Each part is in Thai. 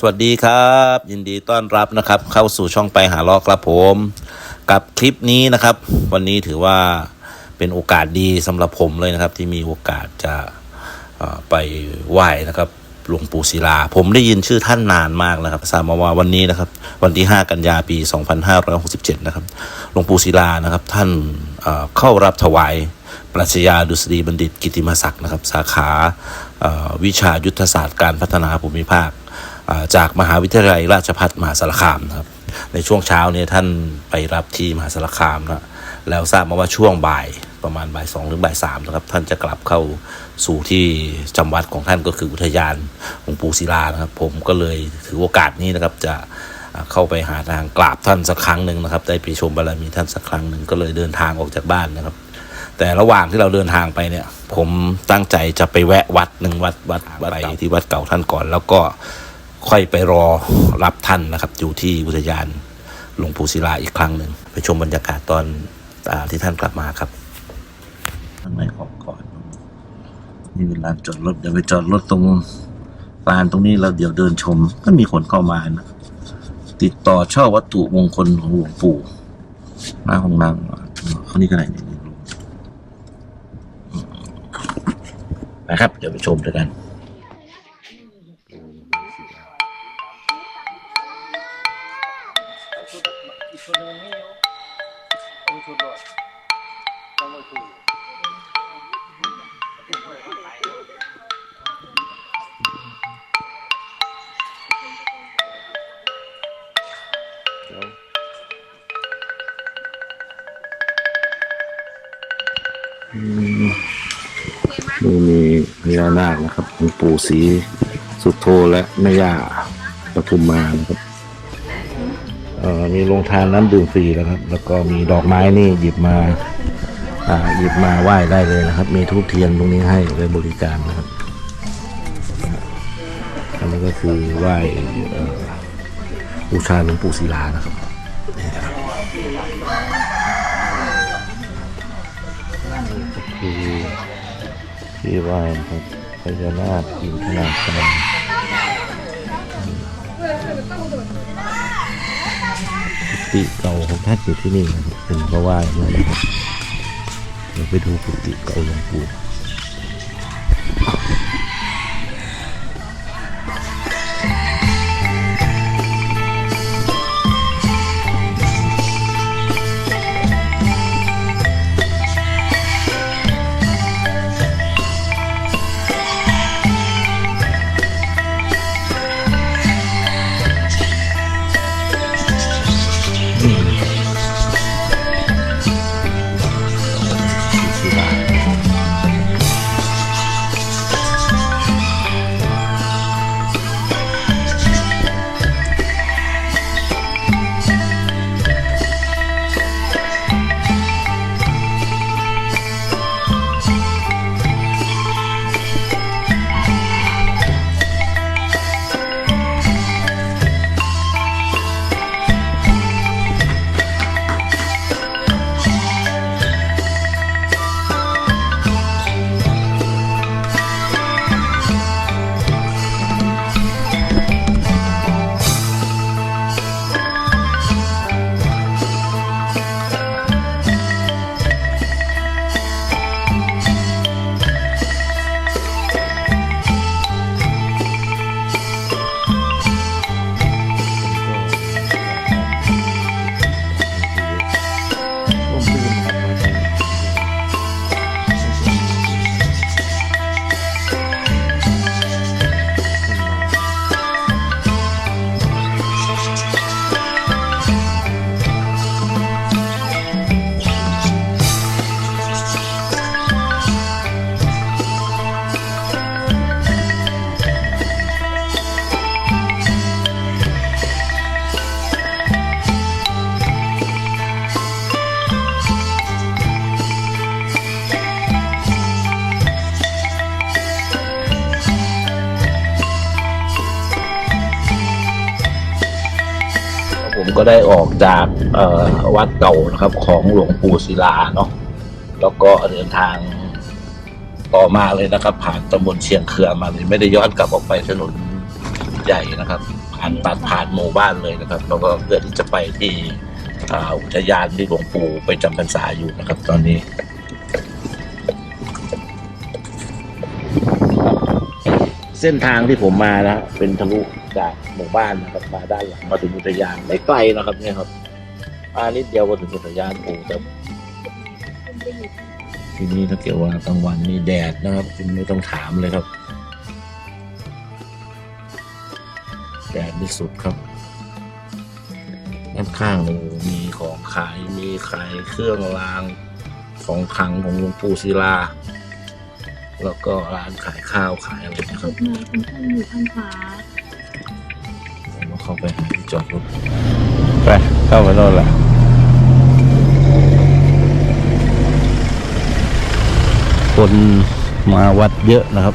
สวัสดีครับ ยินดีต้อนรับนะครับ เข้าสู่ช่องไปหาล้อครับผม กับคลิปนี้นะครับ วันนี้ถือว่าเป็นโอกาสดีสำหรับผมเลยนะครับ ที่มีโอกาสจะไปไหว้นะครับหลวงปู่ศิลา ผมได้ยินชื่อท่านนานมากนะครับทราบมาว่าวันนี้นะครับ วันที่ 5 กันยาปี 2567 นะครับหลวงปู่ศิลานะครับ ท่านเเข้ารับถวายปรัชญาดุษฎีบัณฑิตกิติมศักดิ์นะครับ สาขาวิชายุทธศาสตร์การพัฒนาภูมิภาค จากมหาวิทยาลัยราชภัฏมหาสารคามนะครับ ในช่วงเช้าเนี่ยท่านไปรับที่มหาสารคามนะแล้วทราบมาว่าช่วงบ่ายประมาณบ่ายสองหรือบ่ายสามนะครับ ท่านจะกลับเข้าสู่ที่จำวัดของท่านก็คืออุทยานหลวงปูศิลานะครับ ผมก็เลยถือโอกาสนี้นะครับจะเข้าไปหาทางกราบท่านสักครั้งหนึ่งนะครับ ได้ไปชมบารมีท่านสักครั้งหนึ่งก็เลยเดินทางออกจากบ้านนะครับ แต่ระหว่างที่เราเดินทางไปเนี่ย ผมตั้งใจจะไปแวะวัดหนึ่งวัดวัดวัดไปที่วัดเก่าท่านก่อน แล้วก็ ค่อยไปรอรับท่านนะครับ อยู่ที่อุทยานหลวงปู่ศิลาอีกครั้งหนึ่งไปชมบรรยากาศตอนอที่ท่านกลับมาครับข้างในของก่อนนี่เป็นลานจอดรถเดี๋ยวไปจอดรถตรงลานตรงนี้แล้วเดี๋ยวเดินชม ก็มีคนเข้ามานะติดต่อเช่าวัตถุมงคลของหลวงปู่หน้าห้องน้ำเขานี่ก็ไหนเนี่ยนะครับ เดี๋ยวไปชมด้วยกัน นี่มีพญานาคนะครับหลวงปู่ศรีสุโธและแม่ย่าปทุมมานะครับเอ่อมีโรงทานน้ำดื่มฟรีแล้วครับ แล้วก็มีดอกไม้นี่หยิบมาอ่าหยิบมาไหว้ได้เลยนะครับ มีทูบเทียนตรงนี้ให้ไว้บริการนะครับ อันนี้ก็คือไหว้เอ่อ บูชาหลวงปู่ศิลานะครับนี่นะครับคือที่ว้นะครับพญานาคอินทนาครากุฏิเก่าของท่านอยู่ที่นี่นะครับเป็นก็ไหว้มานะครับเราไปดูกุฏิเก่าหลวงปู่ ผมก็ได้ออกจากวัดเก่านะครับของหลวงปู่ศิลาเนาะแล้วก็เดินทางต่อมาเลยนะครับ ผ่านตำบลเชียงเขือมาเลยไม่ได้ย้อนกลับออกไปถนนใหญ่นะครับ ผ่านตัดผ่านหมู่บ้านเลยนะครับ แล้วก็เพื่อที่จะไปที่อุทยานที่หลวงปู่ไปจำพรรษาอยู่นะครับ ตอนนี้ เส้นทางที่ผมมานะเป็นทะลุจากหมู่บ้านนะครับมาด้านหลังมาถึงอุทยานไม่ไกลนะครับ เนี่ยครับมานิดเดียวก็ถึงอุทยานปู่แต่ทีนี้ถ้าเกิดว่ากลางวันนี่แดดนะครับคุณไม่ต้องถามเลยครับ แดดที่สุดครับด้านข้างโอ้มีของขายมีขายเครื่องรางของขังของหลวงปู่ศิลา แล้วก็ร้านขายข้าวขายอะไรนะครับจุดไหนคุณท่านอยู่ข้างขวาผมก็เข้าไปหาที่จอดรถไปเข้าไปโน่นแหละคนมาวัดเยอะนะครับ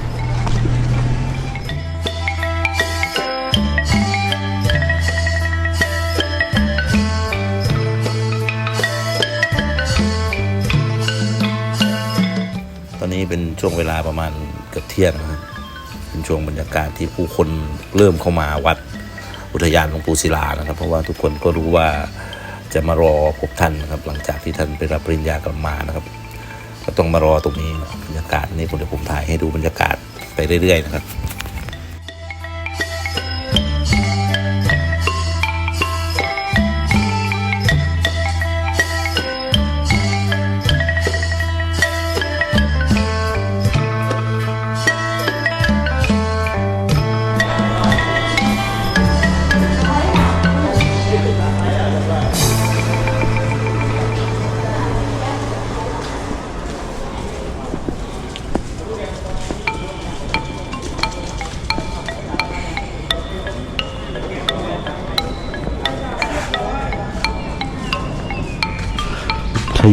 เป็นช่วงเวลาประมาณเกือบเที่ยงนะครับเป็นช่วงบรรยากาศที่ผู้คนเริ่มเข้ามาวัดอุทยานหลวงปู่ศิลานะครับ เพราะว่าทุกคนก็รู้ว่าจะมารอพบท่านนะครับ หลังจากที่ท่านไปรับปริญญากลับมานะครับ ก็ต้องมารอตรงนี้บรรยากาศนี่ผมเดี๋ยวผมถ่ายให้ดูบรรยากาศไปเรื่อยๆนะครับ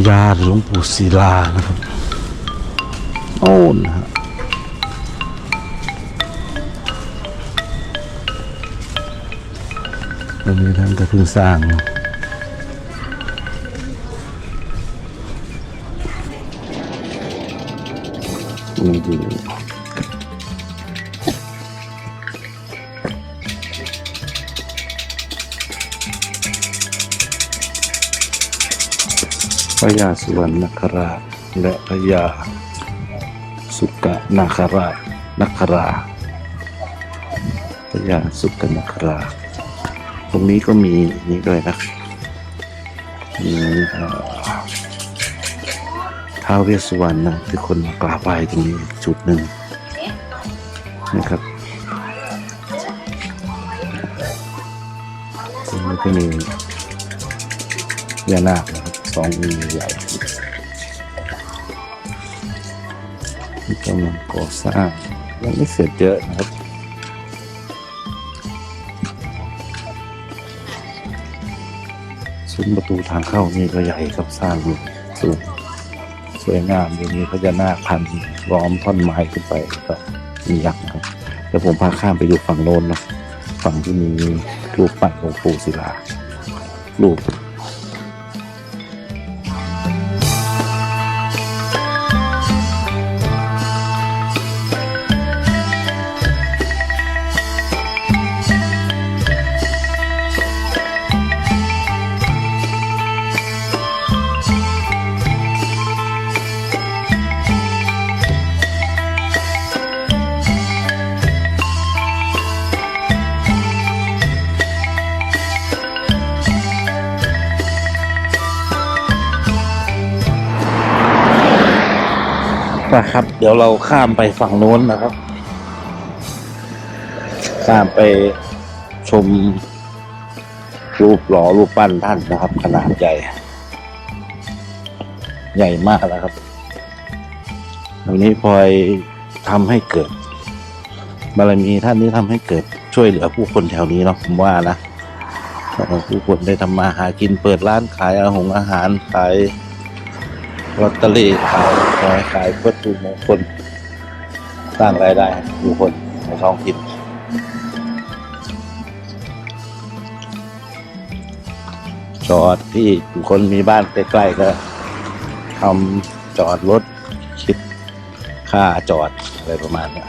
ญาหลวงปู่ศิลานะครับโอ้นะฮะวันนี้ท่านก็เพิ่งสร้างอืม พระยาสุวรรณนคราช และพระยาสุกนาคราชนคราพระยาสุกะนคราตรงนี้ก็มีนี่ด้วยนะมีเท้าวเวสสุวรรณนะที่คนมากราบไหว้ตรงนี้จุดหนึ่งนะครับตรงนี้ก็มีพญานาคนะ สององค์ใหญ่ที่กำลังก่อสร้างยังไม่เสร็จเยอะนะครับซุ้มประตูทางเข้านี่ก็ใหญ่ครับสร้างอยู่สูงสวยงามอยู่นี้พญานาคพันล้อมท่อนไม้ขึ้นไปก็มียักษ์ครับเดี๋ยวผมพาข้ามไปดูฝั่งโน้นนะฝั่งที่มีรูปปั้นหลวงปู่ศิลารูป นะครับ เดี๋ยวเราข้ามไปฝั่งโน้นนะครับ ข้ามไปชมรูปหล่อรูปปั้นท่านนะครับ ขนาดใหญ่ ใหญ่มากแล้วครับตรงนี้พลอยทำให้เกิดบารมีท่านนี้ทำให้เกิดช่วยเหลือผู้คนแถวนี้เนาะผมว่านะผู้คนได้ทำมาหากินเปิดร้านขายอาหงอาหารขาย ลอตเตอรี่ขายขายขายวัตถุมงคลสร้างรายได้ผู้คนในท้องถิ่นจอดที่คนมีบ้านใกล้ๆก็ทำจอดรถคิดค่าจอดอะไรประมาณนี้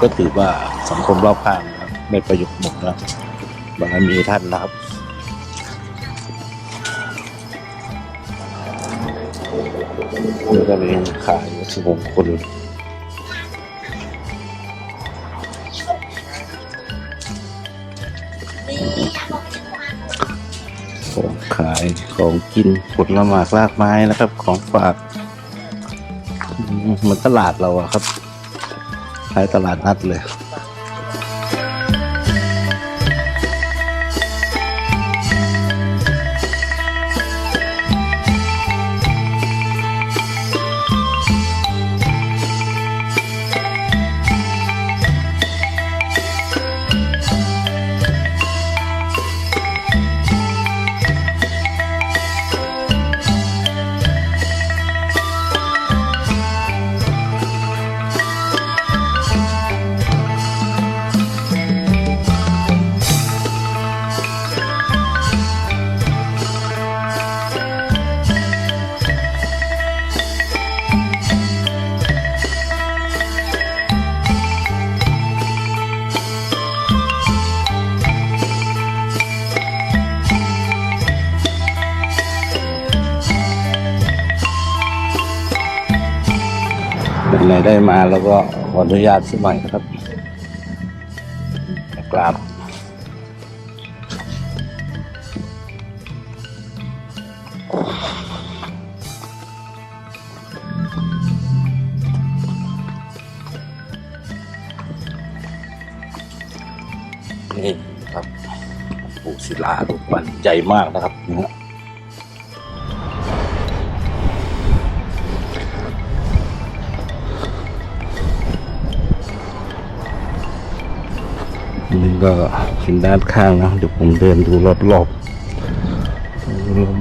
ก็ถือว่าสังคมรอบข้างไม่ประยุกต์หมดนะบารมีท่านนะครับ นี่ก็มีขายวัตถุมงคลของขายของกินผลไม้รากไม้นะครับ ของฝากเหมันตลาดเราอะครับ ขายตลาดนัดเลย เป็นไหนได้มาแล้วก็ขออนุญาตสมัยครับกราบนี่ครับปู่ศิลาลูกปันใหญ่มากนะครับนี่ฮะ นี่ก็เป็นด้านข้างนะ เดี๋ยวผมเดินดูรอบๆรอบ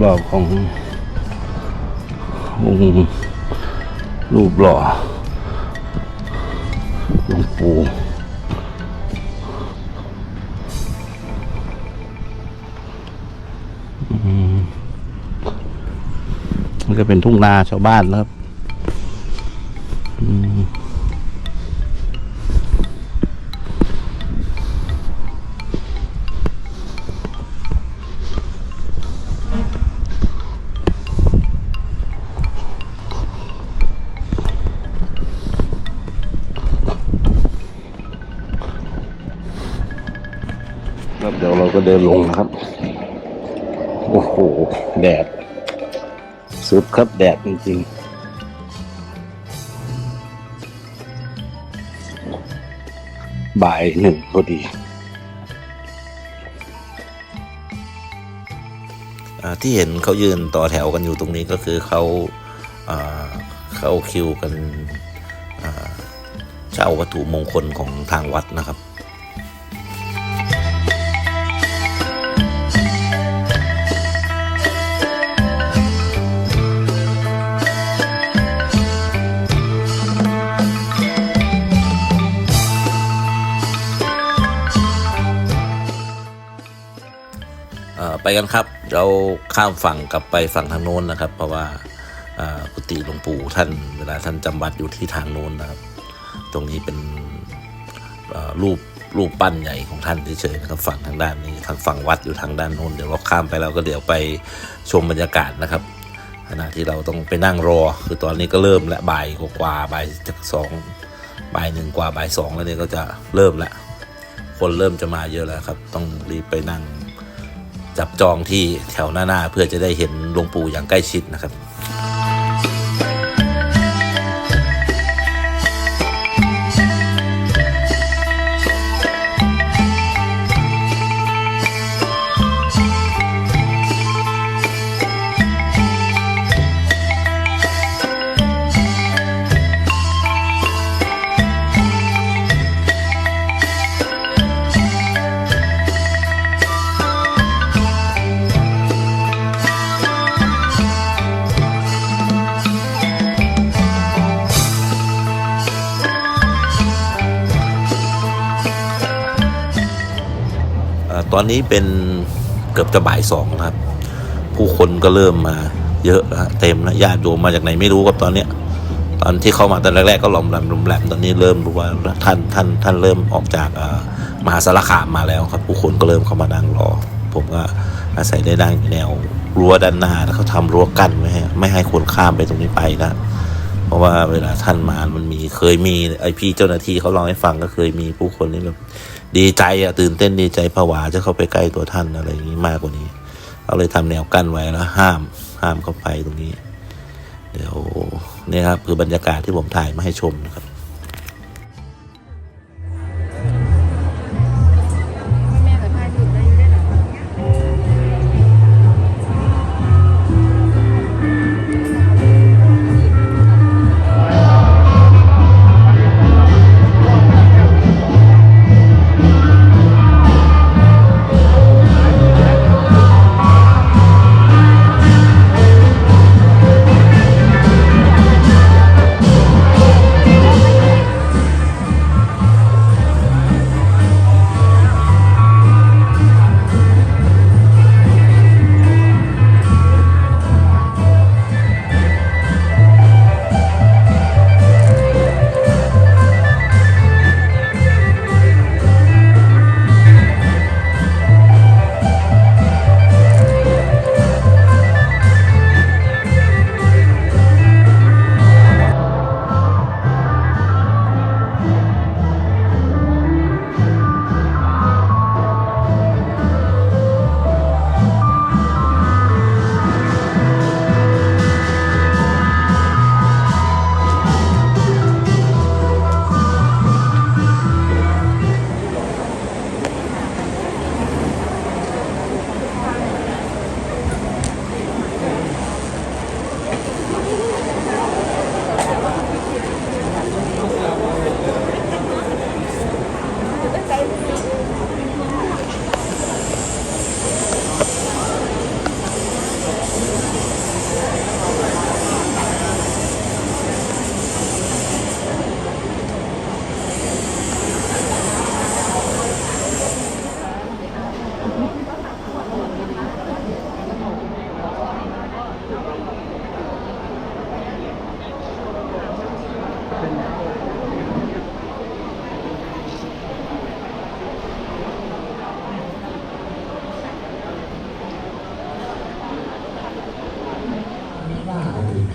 รอบๆขององค์รูปหล่อหลวงปู่มมันก็เป็นทุ่งนาชาวบ้านนะครับ เดินลงนะครับ โอ้โห แดด สุดครับแดดจริงๆ บ่ายหนึ่งพอดีอที่เห็นเขายืนต่อแถวกันอยู่ตรงนี้ก็คือเขาเข้าคิวกันเช่าวัตถุมงคลของทางวัดนะครับ ไปกันครับ เราข้ามฝั่งกลับไปฝั่งทางโน้นนะครับ เพราะว่ากุฏิหลวงปู่ท่านเวลาท่านจำวัดอยู่ที่ทางโน้นนะครับ ตรงนี้เป็นรูปรูปปั้นใหญ่ของท่านเฉยๆนะครับฝั่งทางด้านนี้ทางฝั่งวัดอยู่ทางด้านโน้นเดี๋ยวเราข้ามไปแล้วก็เดี๋ยวไปชมบรรยากาศนะครับขณะที่เราต้องไปนั่งรอ คือตอนนี้ก็เริ่มและบ่ายกว่าบ่ายจากสองบ่ายหนึ่งกว่าบ่ายสองแล้วเนี่ยก็จะเริ่มล้วคนเริ่มจะมาเยอะแล้วครับ ต้องรีบไปนั่ง จับจองที่แถวหน้าๆเพื่อจะได้เห็นหลวงปู่อย่างใกล้ชิดนะครับ อ่อตอนนี้เป็นเกือบจะบ่ายสองครับ ผู้คนก็เริ่มมาเยอะแล้วฮะเต็มแล้วญาติโยมมาจากไหนไม่รู้ครับตอนเนี้ย ตอนที่เข้ามาตอนแรกๆก็หลอมแหลมหลอมแหลมตอนนี้เริ่มรู้ว่าท่านท่านท่านเริ่มออกจากมหาสารคามมาแล้วครับ ผู้คนก็เริ่มเข้ามานั่งรอ ผมก็อาศัยได้นั่งอยู่แนวรั้วด้านหน้าเขาทำรั้วกั้นไม่ให้ไม่ให้คนข้ามไปตรงนี้ไปนะเพราะว่าเวลาท่านมามันมีเคยมีไอพี่เจ้าหน้าที่เขาเล่าให้ฟังก็เคยมีผู้คนนี่แบบ ดีใจอะตื่นเต้นดีใจผวาจะเข้าไปใกล้ตัวท่านอะไรอย่างนี้มากกว่านี้เขาเลยทำแนวกั้นไว้แล้วห้ามห้ามเข้าไปตรงนี้ เดี๋ยวนี่ครับคือบรรยากาศที่ผมถ่ายมาให้ชมนะครับ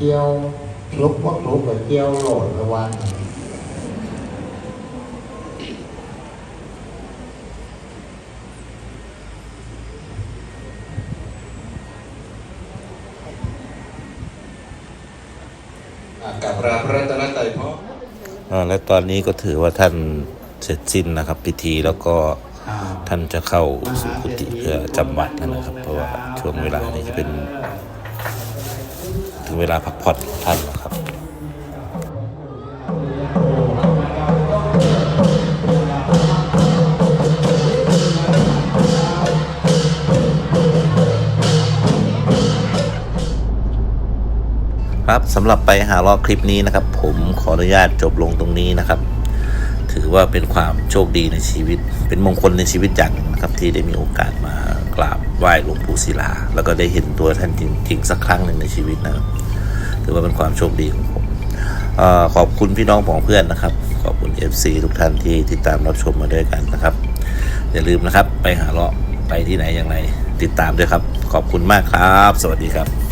เกี่ยวคลุกว่าคลุกกับเกี่ยวโหลดระวันกับพระพระตนตรัยพ่ออ่าและตอนนี้ก็ถือว่าท่านเสร็จสิ้นนะครับ พิธีแล้วก็ท่านจะเข้าสู่กุฏิเพื่อจำวัดนั่นนะครับ เพราะว่าช่วงเวลานี้จะเป็น ถึงเวลาพักผ่อนท่านนะครับครับสำหรับไปหาลอกคลิปนี้นะครับ ผมขออนุญาตจบลงตรงนี้นะครับ ถือว่าเป็นความโชคดีในชีวิต เป็นมงคลในชีวิตอย่างนะครับที่ได้มีโอกาสมา กราบไหว้หลวงปู่ศิลา แล้วก็ได้เห็นตัวท่านจริงๆสักครั้งหนึ่งในชีวิตนะครับถือว่าเป็นความโชคดีของผมอขอบคุณพี่น้องของเพื่อนนะครับ ขอบคุณ FC ทุกท่านที่ติดตามรับชมมาด้วยกันนะครับ อย่าลืมนะครับ ไปหาเลาะไปที่ไหนอย่างไรติดตามด้วยครับ ขอบคุณมากครับ สวัสดีครับ